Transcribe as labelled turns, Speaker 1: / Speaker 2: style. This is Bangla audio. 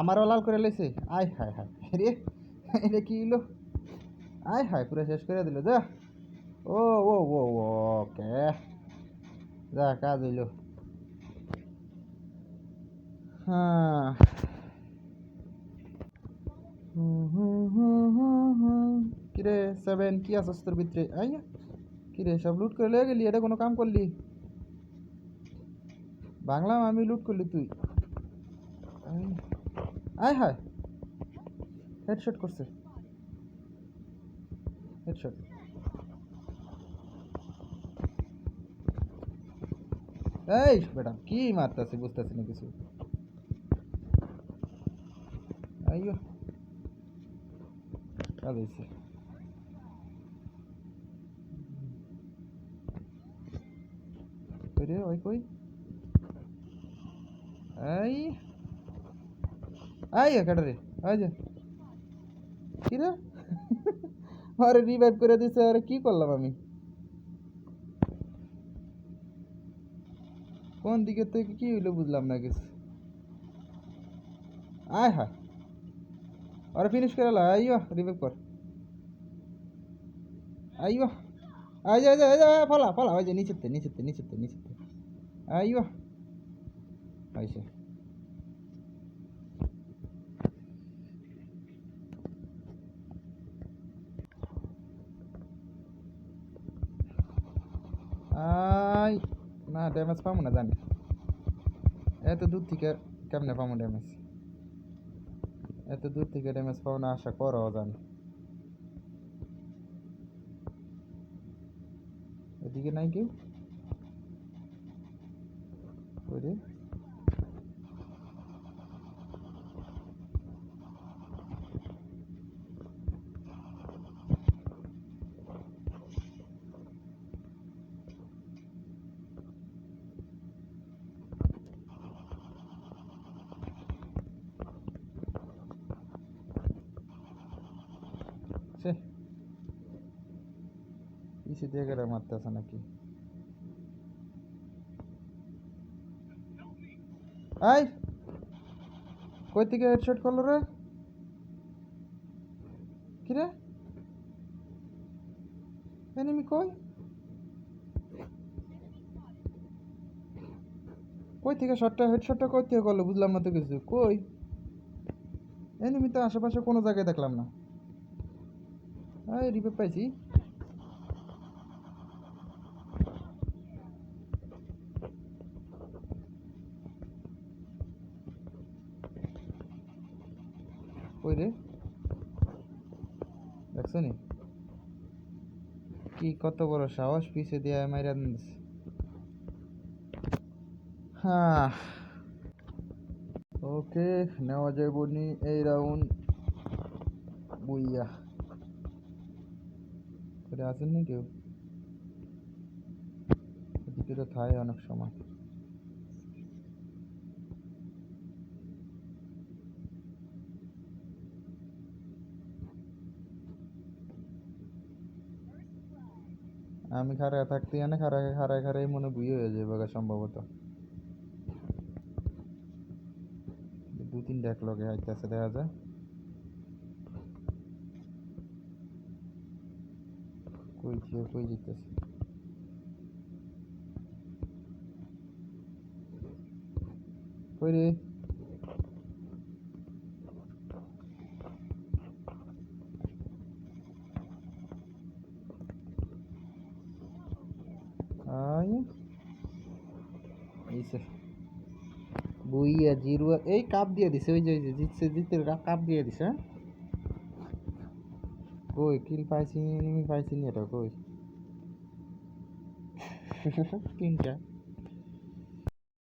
Speaker 1: আমারও লাল করে লেছে আয় হায় হায় রে এটা কি হলো আয় হায় পুরো শেষ করে দিল যা ও ও ও ওকে যা কাজ হইল হ্যাঁ কিরে সেভেন কি আছিস তোর ভিতরে আইয়া কিরে সব লুট করে লেগে গেলি এটা কোনো কাম করলি বাংলাম আমি লুট করলি তুই। আয় হায়। হেডশট করছে। হেডশট এই বেটা, কি মারতাছি বুঝতেছি না কিছু। আইয়ো। কাজ ওই কই? এই আই কেটে রে আই যে কি রে আরে রিভাইভ করে দিছে আরে কি করলাম আমি কোন দিকে থেকে কি হইল বুঝলাম না কিছু আয় হ্যাঁ আরে ফিনিশ করে লা আইয়ো রিভাইভ কর আইয়ো আই যা যা যা ফলা ফলা ওই যে নিচেতে নিচেতে নিচেতে নিচেতে আইয়ো আইসে আই, না ড্যামেজ পাবো না, জানি। এত দূর থেকে কেমনে পাবো ড্যামেজ এত দূর থেকে ড্যামেজ পাবো না আশা করো, জানি। এদিকে নাই কেউ? ওই রে সে পিছিয়ে দিয়ে গেলে মারতেছে নাকি? আই কই থেকে হেডশট করল রে? কি রে? এনিমি কই? কই থেকে শটটা হেডশটটা কই থেকে করল? বুঝলাম না তো কিছু। কই? এনিমি তো আশেপাশে কোনো জায়গায় দেখলাম না। এই রিপে পাইছি। কই রে? দেখছ নি? কি কত বড় সাহস পিছে দিয়ে মাইরা হ্যাঁ ওকে, নেওয়া যায় বনি এই রাউন্ড বুইয়া। করে আছেন নি কেউ? এদিকে তো থাই অনেক সময়। আমি খারায় থাকতে জানে খারায় খারায় খারাই মনে বুঝে হয়ে যাবে সম্ভবত। দু তিনটা এক লগে আইতেছে, দেখা যায় কই ছিল কই যেতেছে কই রে আয় এইসে বুইয়া জিরুয়া এই কাপ দিয়ে দিছে ওই যে ওই যে জিতছে জিতে কাপ দিয়ে দিছে হ্যাঁ কই কিল পাইছি এনিমি পাইছি নি এটা কই? তিনটা।